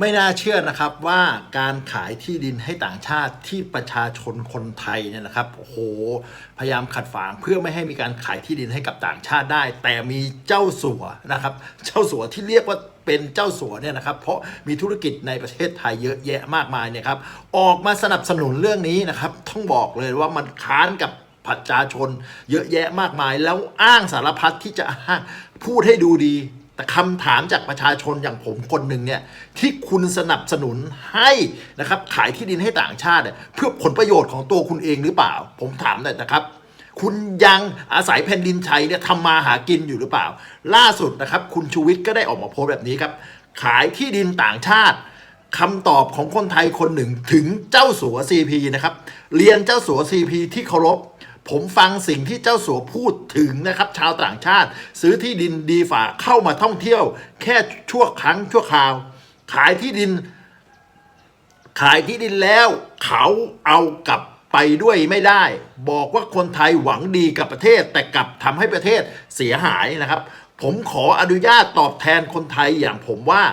ไม่น่าเชื่อนะครับว่าการขายที่ดินให้ต่างชาติที่ประชาชนคนไทยเนี่ยนะครับโอ้โหพยายามขัดฝางเพื่อไม่ให้มีการขายที่ดินให้กับต่างชาติได้ แต่มีเจ้าสัวนะครับ เจ้าสัวที่เรียกว่าเป็นเจ้าสัวเนี่ยนะครับ เพราะมีธุรกิจในประเทศไทยเยอะแยะมากมายเนี่ยครับออกมาสนับสนุนเรื่องนี้นะครับต้องบอกเลยว่ามันค้านกับประชาชนเยอะแยะมากมาย แล้วอ้างสารพัดที่จะอ้างพูดให้ดูดี แต่คำถามจากประชาชนอย่างผมคนหนึ่งเนี่ยที่คุณสนับสนุนให้นะครับขายที่ดินให้ต่างชาติเนี่ยเพื่อผลประโยชน์ของตัวคุณเองหรือเปล่า ผมถามหน่อยนะครับ คุณยังอาศัยแผ่นดินไทยเนี่ยทำมาหากินอยู่หรือเปล่า ล่าสุดนะครับ คุณชูวิทย์ก็ได้ออกมาโพสต์แบบนี้ครับ ขายที่ดินต่างชาติคำตอบของคนไทยคนหนึ่งถึงเจ้าสัว CP นะครับเรียนเจ้าสัว CP ที่เคารพ ผมฟังสิ่งที่เจ้าสัวพูดถึงนะครับ ชาวต่างชาติ ซื้อที่ดินดีฝ่าเข้ามาท่องเที่ยว แค่ชั่วครั้งชั่วคราว ขายที่ดิน ขายที่ดินแล้ว เขาเอากลับไปด้วยไม่ได้ บอกว่าคนไทยหวังดีกับประเทศ แต่กลับทำให้ประเทศเสียหายนะครับ ผมขออนุญาตตอบแทนคนไทยอย่างผมว่า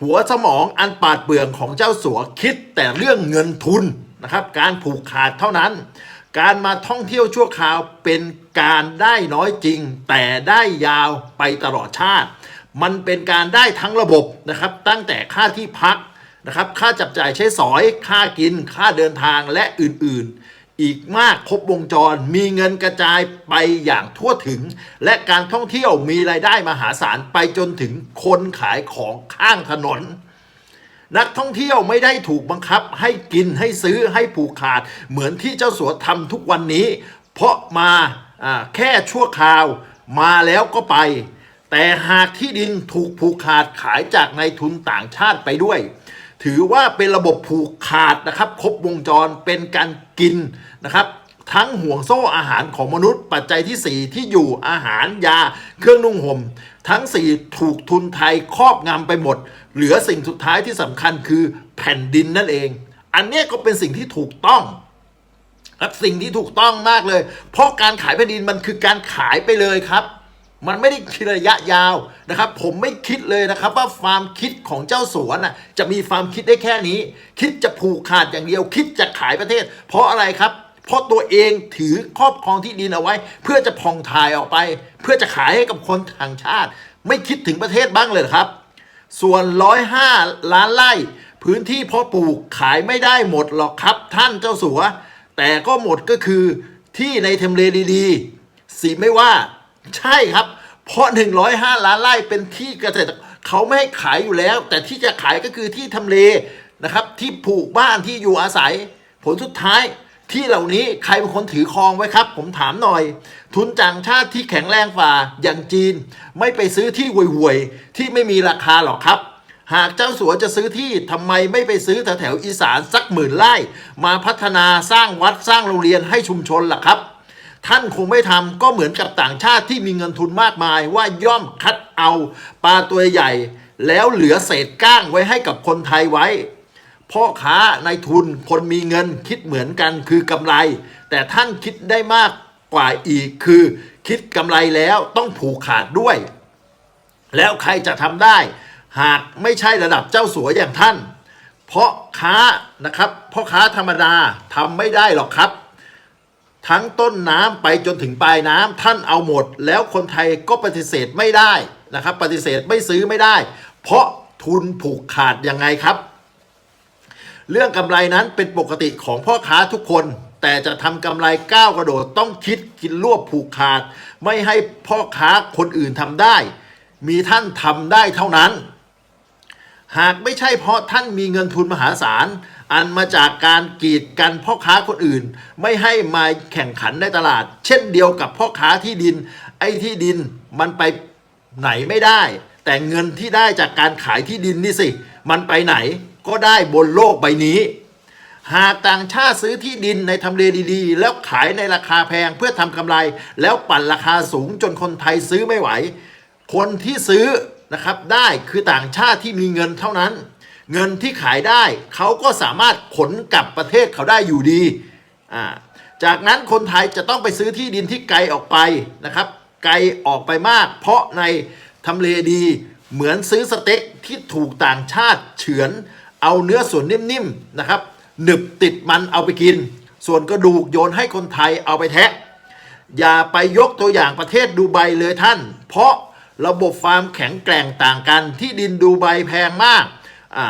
หัวสมองอันปาดเปลืองของเจ้าสัวคิดแต่เรื่องเงินทุนนะครับ การผูกขาดเท่านั้น การมาท่องเที่ยวชั่วคราวเป็นการได้น้อยจริง แต่ได้ยาวไปตลอดชาติ มันเป็นการได้ทั้งระบบนะครับ ตั้งแต่ค่าที่พักนะครับ ค่าจับจ่ายใช้สอย ค่ากิน ค่าเดินทางและอื่นๆ อีกมากครบวงจร มีเงินกระจายไปอย่างทั่วถึง และการท่องเที่ยวมีรายได้มหาศาลไปจนถึงคนขายของข้างถนน นักท่องเที่ยวไม่ได้ถูกบังคับ ให้กินให้ซื้อให้ผูกขาด เหมือนที่เจ้าสัวทำทุกวันนี้ เพราะมาแค่ชั่วคราวมาแล้วก็ไป แต่หากที่ดินถูกผูกขาดขายจากนายทุนต่างชาติไปด้วย ถือว่าเป็นระบบผูกขาดนะครับ ครบวงจรเป็นการกินนะครับ ทั้งห่วงโซ่อาหารของมนุษย์ ปัจจัยที่ 4 ที่อยู่อาหารยา เครื่องนุ่งห่ม ทั้ง 4 ถูกทุนไทยครอบงำไปหมด เหลือสิ่งสุดท้ายที่สำคัญคือแผ่นดินนั่นเอง อันนี้ก็เป็นสิ่งที่ถูกต้องครับสิ่งที่ถูกต้องมากเลย เพราะการขายแผ่นดินมันคือการขายไปเลยครับ มันไม่ได้คิดระยะยาวนะครับ ผมไม่คิดเลยนะครับ ว่าความคิดของเจ้าสวนจะมีความคิดได้แค่นี้ คิดจะผูกขาดอย่างเดียว คิดจะขายประเทศ เพราะอะไรครับ เพราะตัวเองถือครอบครองที่ดินเอาไว้ เพื่อจะพองถ่ายออกไป เพื่อจะขายให้กับคนต่างชาติ ไม่คิดถึงประเทศบ้างเลยครับ ส่วน 105 ล้านไร่ พื้นที่เพาะปลูกขายไม่ได้หมดหรอกครับท่านเจ้าสัว แต่ก็หมดก็คือที่ในเทมเลดีๆสิไม่ว่า ใช่ครับ เพราะ 105 ล้านไร่เป็นที่เกษตรเขาไม่ให้ขายอยู่แล้ว แต่ที่จะขายก็คือที่ทำเลนะครับ ที่ปลูกบ้านที่อยู่อาศัย ผลสุดท้าย ที่เหล่านี้ใครเป็นคนถือครองไว้ครับ ผมถามหน่อย ทุนต่างชาติที่แข็งแรงฝ่าอย่างจีน ไม่ไปซื้อที่ห่วยๆที่ไม่มีราคาหรอกครับ หากเจ้าสัวจะซื้อที่ทำไมไม่ไปซื้อแถวๆอีสานสักหมื่นไร่ มาพัฒนาสร้างวัดสร้างโรงเรียนให้ชุมชนล่ะครับ ท่านคงไม่ทำก็เหมือนกับต่างชาติที่มีเงินทุนมากมายว่าย่อมคัดเอาปลาตัวใหญ่ แล้วเหลือเศษก้างไว้ให้กับคนไทยไว้ พ่อค้าในายทุนคนมีเงินคิดเหมือนกันคือกำไร แต่ท่านคิดได้มากกว่าอีกคือ คิดกำไรแล้วต้องผูกขาดด้วย แล้วใครจะทำได้ หากไม่ใช่ระดับเจ้าสัวอย่างท่าน เพราะค้านะครับพ่อค้าธรรมดาทำไม่ได้หรอกครับ ทั้งต้นน้ำไปจนถึงปลายน้ำท่านเอาหมด แล้วคนไทยก็ปฏิเสธไม่ได้นะครับ ปฏิเสธไม่ซื้อไม่ได้ เพราะทุนผูกขาดยังไงครับ เรื่องกำไรนั้นเป็นปกติของพ่อค้าทุกคน แต่จะทำกำไรก้าวกระโดดต้องคิดกินรวบผูกขาด ไม่ให้พ่อค้าคนอื่นทำได้ มีท่านทำได้เท่านั้น หากไม่ใช่เพราะท่านมีเงินทุนมหาศาล อันมาจากการกีดกันพ่อค้าคนอื่น ไม่ให้มาแข่งขันในตลาด เช่นเดียวกับพ่อค้าที่ดิน ไอ้ที่ดินมันไปไหนไม่ได้ แต่เงินที่ได้จากการขายที่ดินนี่สิ มันไปไหน ก็ได้บนโลกใบนี้ หากต่างชาติซื้อที่ดินในทำเลดีๆ แล้วขายในราคาแพงเพื่อทำกำไร แล้วปั่นราคาสูงจนคนไทยซื้อไม่ไหว คนที่ซื้อนะครับได้คือต่างชาติที่มีเงินเท่านั้น เงินที่ขายได้เขาก็สามารถขนกลับประเทศเขาได้อยู่ดีอ่าจากนั้นคนไทยจะต้องไปซื้อที่ดินที่ไกลออกไปนะครับ ไกลออกไปมาก เพราะในทำเลดีเหมือนซื้อสเต็กที่ถูกต่างชาติเฉือน เอาเนื้อส่วนนิ่มๆนะครับหนึบติดมันเอาไปกิน ส่วนกระดูกโยนให้คนไทยเอาไปแทะ อย่าไปยกตัวอย่างประเทศดูไบเลยท่าน เพราะระบบฟาร์มแข็งแกร่งต่างกัน ที่ดินดูไบแพงมากอ่า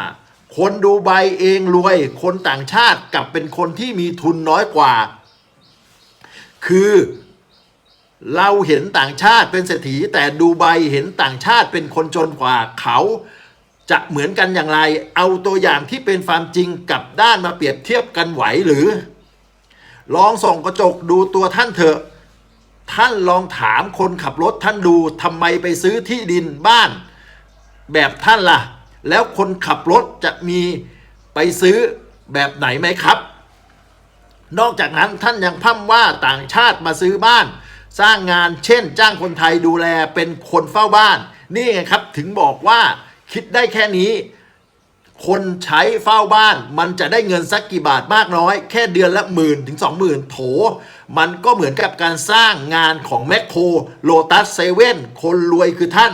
คนดูไบเองรวย คนต่างชาติกลับเป็นคนที่มีทุนน้อยกว่า คือเราเห็นต่างชาติเป็นเศรษฐีแต่ดูไบเห็นต่างชาติเป็นคนจนกว่าเขา จะเหมือนกันอย่างไร เอาตัวอย่างที่เป็นความจริงกับด้านมาเปรียบเทียบกันไหวหรือ ลองส่องกระจกดูตัวท่านเถอะ ท่านลองถามคนขับรถท่านดูทำไมไปซื้อที่ดินบ้าน แบบท่านล่ะ แล้วคนขับรถจะมีไปซื้อแบบไหนไหมครับ นอกจากนั้นท่านยังพ่ำว่าต่างชาติมาซื้อบ้าน สร้างงานเช่น จ้างคนไทยดูแลเป็นคนเฝ้าบ้าน นี่ไงครับถึงบอกว่า คิดได้แค่นี้ คนใช้เฝ้าบ้าน มันจะได้เงินสักกี่บาทมากน้อย แค่เดือนละหมื่นถึงสองหมื่นโถ มันก็เหมือนกับการสร้างงานของแมคโครโลตัสเซเว่นคนรวยคือท่าน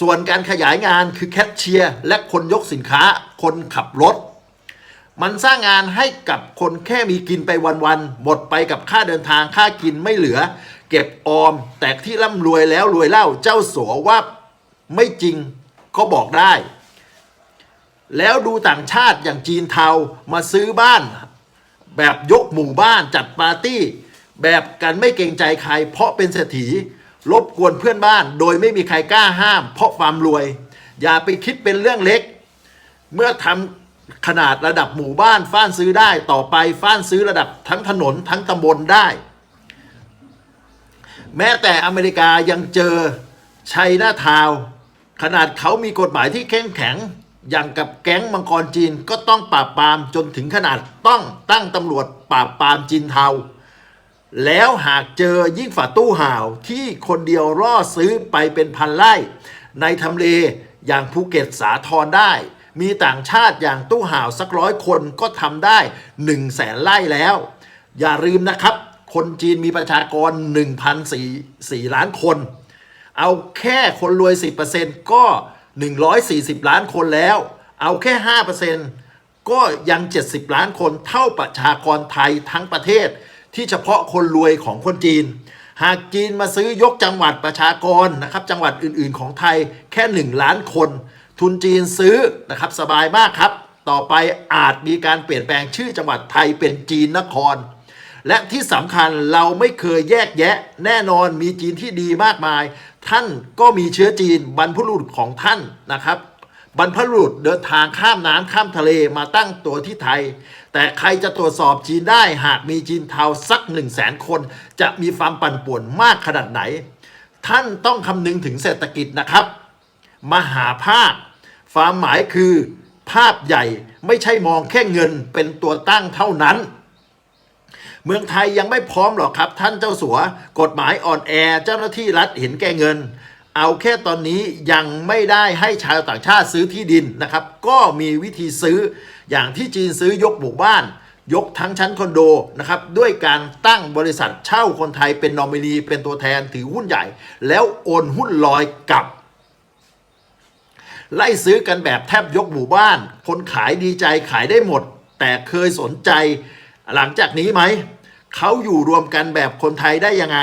ส่วนการขยายงานคือแคชเชียร์และคนยกสินค้า คนขับรถมันสร้างงานให้กับคนแค่มีกินไปวันๆ หมดไปกับค่าเดินทางค่ากินไม่เหลือ เก็บออม แต่ที่ร่ำรวยแล้วรวยเล่าเจ้าสัวว่าไม่จริง ก็บอกได้ แล้วดูต่างชาติอย่างจีนเทามาซื้อบ้าน แบบยกหมู่บ้านจัดปาร์ตี้ แบบกันไม่เกรงใจใคร เพราะเป็นเศรษฐีรบกวนเพื่อนบ้าน โดยไม่มีใครกล้าห้าม เพราะความรวย อย่าไปคิดเป็นเรื่องเล็ก เมื่อทำขนาดระดับหมู่บ้านฟ้านซื้อได้ต่อไปฟ้านซื้อระดับทั้งถนนทั้งตำบลได้ แม้แต่อเมริกายังเจอชัยนาทาวน์ ขนาดเขามีกฎหมายที่เข้มแข็ง อย่างกับแก๊งมังกรจีนก็ต้องปราบปรามจนถึงขนาดต้องตั้งตำรวจปราบปรามจีนเทา แล้วหากเจอยิ่งฝ่าตู้ห่าวที่คนเดียวล่อซื้อไปเป็นพันไร่ ในทำเลอย่างภูเก็ตสาทรได้ มีต่างชาติอย่างตู้ห่าวสักร้อยคนก็ทำได้1นึ่งแสนไร่แล้ว อย่าลืมนะครับ คนจีนมีประชากร1,004ล้านคน เอาแค่คนรวย 10%ก็ 140 ล้านคนแล้ว เอาแค่ 5%ก็ยัง 70 ล้านคนเท่าประชากรไทยทั้งประเทศ ที่เฉพาะคนรวยของคนจีน หากจีนมาซื้อยกจังหวัดประชากรนะครับ จังหวัดอื่นๆของไทยแค่ 1 ล้านคน ทุนจีนซื้อนะครับสบายมากครับ ต่อไปอาจมีการเปลี่ยนแปลงชื่อจังหวัดไทยเป็นจีนนครและที่สำคัญเราไม่เคยแยกแยะ แน่นอนมีจีนที่ดีมากมาย ท่านก็มีเชื้อจีนบรรพบุรุษของท่านนะครับบรรพบุรุษเดินทางข้ามน้ำข้ามทะเลมาตั้งตัวที่ไทย แต่ใครจะตรวจสอบจีนได้หากมีจีนเทาสักหนึ่งแสนคน จะมีความปั่นป่วนมากขนาดไหน ท่านต้องคำนึงถึงเศรษฐกิจนะครับ มหาภาคความหมายคือ ภาพใหญ่ไม่ใช่มองแค่เงินเป็นตัวตั้งเท่านั้น เมืองไทยยังไม่พร้อมหรอกครับ ท่านเจ้าสัว กฎหมายอ่อนแอเจ้าหน้าที่รัฐเห็นแก่เงิน เอาแค่ตอนนี้ยังไม่ได้ให้ชาวต่างชาติซื้อที่ดินนะครับ ก็มีวิธีซื้ออย่างที่จีนซื้อยกหมู่บ้าน ยกทั้งชั้นคอนโดนะครับด้วยการตั้งบริษัทเช่าคนไทยเป็นนอมินีเป็นตัวแทนถือหุ้นใหญ่ แล้วโอนหุ้นลอยกลับไล่ซื้อกันแบบแทบยกหมู่บ้าน คนขายดีใจขายได้หมด แต่เคยสนใจหลังจากนี้ไหม เขาอยู่รวมกันแบบคนไทยได้ยังไง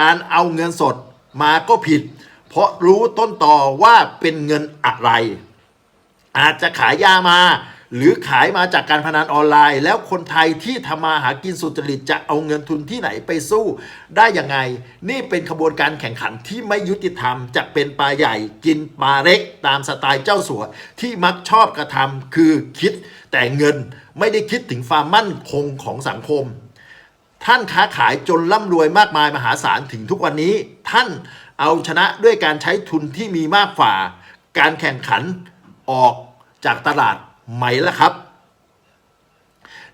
การเอาเงินสดมาก็ผิด เพราะรู้ต้นต่อว่าเป็นเงินอะไร อาจจะขายยามา หรือขายมาจากการพนันออนไลน์ แล้วคนไทยที่ทำมาหากินสุจริตจะเอาเงินทุนที่ไหนไปสู้ได้ยังไง นี่เป็นขบวนการแข่งขันที่ไม่ยุติธรรม จะเป็นปลาใหญ่กินปลาเล็ก ตามสไตล์เจ้าสัวที่มักชอบกระทำคือคิดแต่เงินไม่ได้คิดถึงความมั่นคงของสังคม ท่านค้าขายจนร่ำรวยมากมายมหาศาลถึงทุกวันนี้ ท่านเอาชนะด้วยการใช้ทุนที่มีมากกว่า การแข่งขันออกจากตลาดไหมล่ะครับ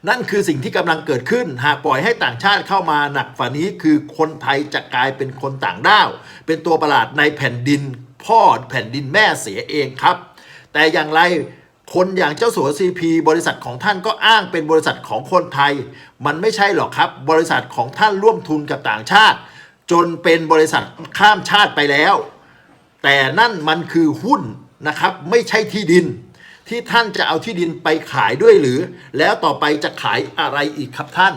นั่นคือสิ่งที่กำลังเกิดขึ้น หากปล่อยให้ต่างชาติเข้ามาหนักฝ่านี้คือคนไทยจะกลายเป็นคนต่างด้าว เป็นตัวประหลาดในแผ่นดินพ่อแผ่นดินแม่เสียเองครับ แต่อย่างไร คนอย่างเจ้าสัวซีพีบริษัทของท่านก็อ้างเป็นบริษัทของคนไทย มันไม่ใช่หรอกครับ บริษัทของท่านร่วมทุนกับต่างชาติ จนเป็นบริษัทข้ามชาติไปแล้ว แต่นั่นมันคือหุ้นนะครับไม่ใช่ที่ดิน ที่ท่านจะเอาที่ดินไปขายด้วยหรือ แล้วต่อไปจะขายอะไรอีกครับท่าน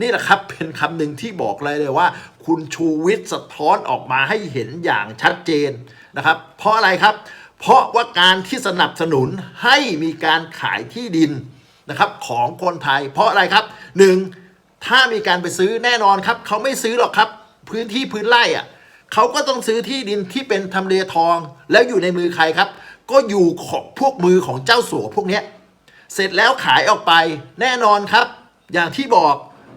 นี่แหละครับเป็นคำหนึ่งที่บอกเลยเลยว่า คุณชูวิทย์สะท้อนออกมาให้เห็นอย่างชัดเจนนะครับ เพราะอะไรครับ เพราะว่าการที่สนับสนุนให้มีการขายที่ดินนะครับของคนไทย เพราะอะไรครับหนึ่งถ้ามีการไปซื้อแน่นอนครับ เขาไม่ซื้อหรอกครับ พื้นที่พื้นไร่อะเขาก็ต้องซื้อที่ดินที่เป็นทำเลทอง แล้วอยู่ในมือใครครับ ก็อยู่ของพวกมือของเจ้าสัวพวกนี้เสร็จแล้วขายออกไปแน่นอนครับ อย่างที่บอก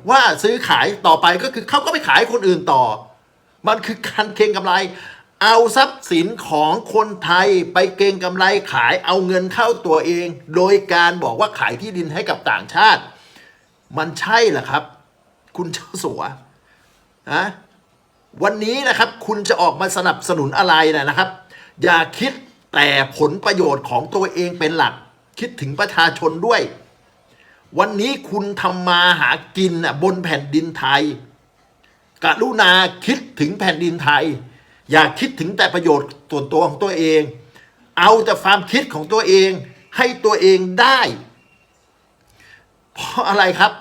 ว่าซื้อขายต่อไปก็คือเขาก็ไปขายคนอื่นต่อ มันคือการเก็งกำไร เอาทรัพย์สินของคนไทยไปเก็งกำไรขายเอาเงินเข้าตัวเอง โดยการบอกว่าขายที่ดินให้กับต่างชาติ มันใช่เหรอครับ คุณเจ้าสัวนะวันนี้นะครับคุณจะออกมาสนับสนุนอะไรนะครับ อย่าคิดแต่ผลประโยชน์ของตัวเองเป็นหลัก คิดถึงประชาชนด้วย วันนี้คุณทำมาหากินบนแผ่นดินไทยกรุณาคิดถึงแผ่นดินไทย อย่าคิดถึงแต่ประโยชน์ส่วนตัวของตัวเอง เอาแต่ความคิดของตัวเองให้ตัวเองได้ เพราะอะไรครับ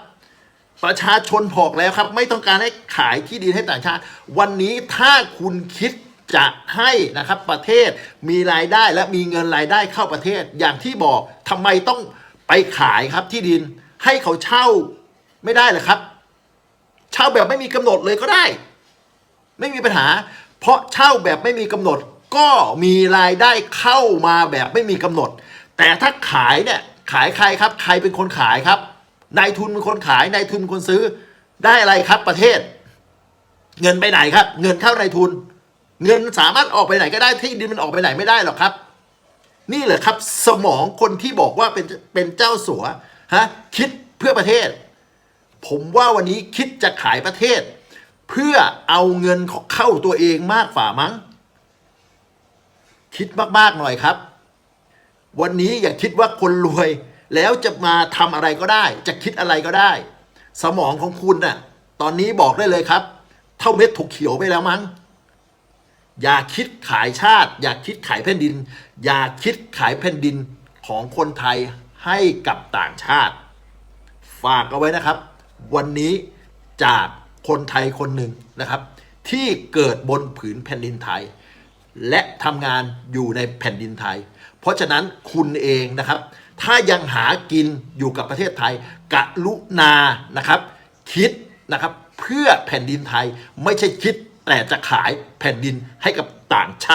ประชาชนบอกแล้วครับ ไม่ต้องการให้ขายที่ดินให้ต่างชาติ วันนี้ถ้าคุณคิดจะให้นะครับประเทศมีรายได้และมีเงินรายได้เข้าประเทศ อย่างที่บอกทำไมต้องไปขายครับที่ดินให้เขาเช่าไม่ได้หรอครับ เช่าแบบไม่มีกำหนดเลยก็ได้ ไม่มีปัญหา เพราะเช่าแบบไม่มีกำหนด ก็มีรายได้เข้ามาแบบไม่มีกำหนด แต่ถ้าขายเนี่ยขายใครครับ ใครเป็นคนขายครับนายทุนเป็นคนขายนายทุนเป็นคนซื้อได้อะไรครับประเทศ เงินไปไหนครับ เงินเข้านายทุน เงินสามารถออกไปไหนก็ได้ที่ดินมันออกไปไหนไม่ได้หรอกครับ นี่แหละครับ สมองคนที่บอกว่าเป็นเป็นเจ้าสัวฮะคิดเพื่อประเทศ ผมว่าวันนี้คิดจะขายประเทศ เพื่อเอาเงินเข้าตัวเองมากฝ่ามั้ง คิดมากๆหน่อยครับ วันนี้อย่าคิดว่าคนรวย แล้วจะมาทำอะไรก็ได้ จะคิดอะไรก็ได้ สมองของคุณน่ะ ตอนนี้บอกได้เลยครับ เท่าเม็ดถูกเขียวไปแล้วมั้ง อย่าคิดขายชาติ อย่าคิดขายแผ่นดิน อย่าคิดขายแผ่นดินของคนไทยให้กับต่างชาติ ฝากเอาไว้นะครับ วันนี้จาก คนไทยคนหนึ่งนะครับ ที่เกิดบนผืนแผ่นดินไทย และทำงานอยู่ในแผ่นดินไทย เพราะฉะนั้นคุณเองนะครับ ถ้ายังหากินอยู่กับประเทศไทยกะลุนานะครับ คิดนะครับเพื่อแผ่นดินไทยไม่ใช่คิดแต่จะขายแผ่นดินให้กับต่างชาติ